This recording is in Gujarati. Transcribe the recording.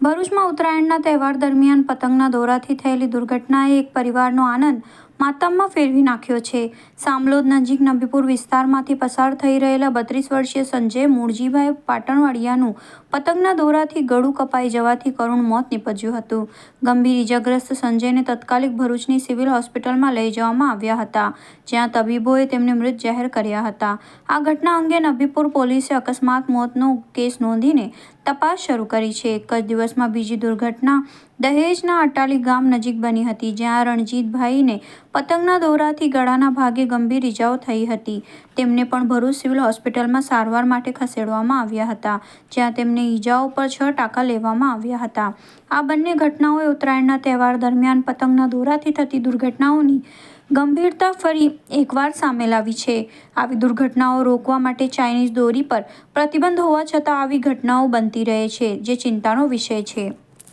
ભરૂચમાં ઉત્તરાયણના તહેવાર દરમિયાન પતંગના દોરાથી થયેલી દુર્ઘટનાએ એક પરિવારનો આનંદ માતમમાં ફેરવી નાખ્યો છે. સામલોદ નજીક નબીપુર વિસ્તારમાંથી પસાર થઈ રહેલા બત્રીસ વર્ષીય સંજય મૂળજીભાઈ પાટણવાડિયાનું પતંગના દોરાથી ગળું કપાઈ જવાથી કરુણ મોત નીપજ્યું હતું. ગંભીર ઇજાગ્રસ્ત સંજયને તત્કાલિક ભરૂચની સિવિલ હોસ્પિટલમાં લઈ જવામાં આવ્યા હતા, જ્યાં તબીબોએ તેમને મૃત જાહેર કર્યા હતા. આ ઘટના અંગે નબીપુર પોલીસે અકસ્માત મોતનો કેસ નોંધીને તપાસ શરૂ કરી છે. એક જ દિવસમાં બીજી દુર્ઘટના દહેજના અટાલી ગામ નજીક બની હતી, જ્યાં રણજીતભાઈને પતંગના દોરાથી ગળાના ભાગે ગંભીર ઇજાઓ થઈ હતી. તેમને પણ ભરૂચ સિવિલ હોસ્પિટલમાં સારવાર માટે ખસેડવામાં આવ્યા હતા, જ્યાં તેમને ઇજાઓ પર છ ટાંકા લેવામાં આવ્યા હતા. આ બંને ઘટનાઓએ ઉત્તરાયણના તહેવાર દરમિયાન પતંગના દોરાથી થતી દુર્ઘટનાઓની ગંભીરતા ફરી એકવાર સામે લાવી છે. આવી દુર્ઘટનાઓ રોકવા માટે ચાઇનીઝ દોરી પર પ્રતિબંધ હોવા છતાં આવી ઘટનાઓ બનતી રહે છે, જે ચિંતાનો વિષય છે.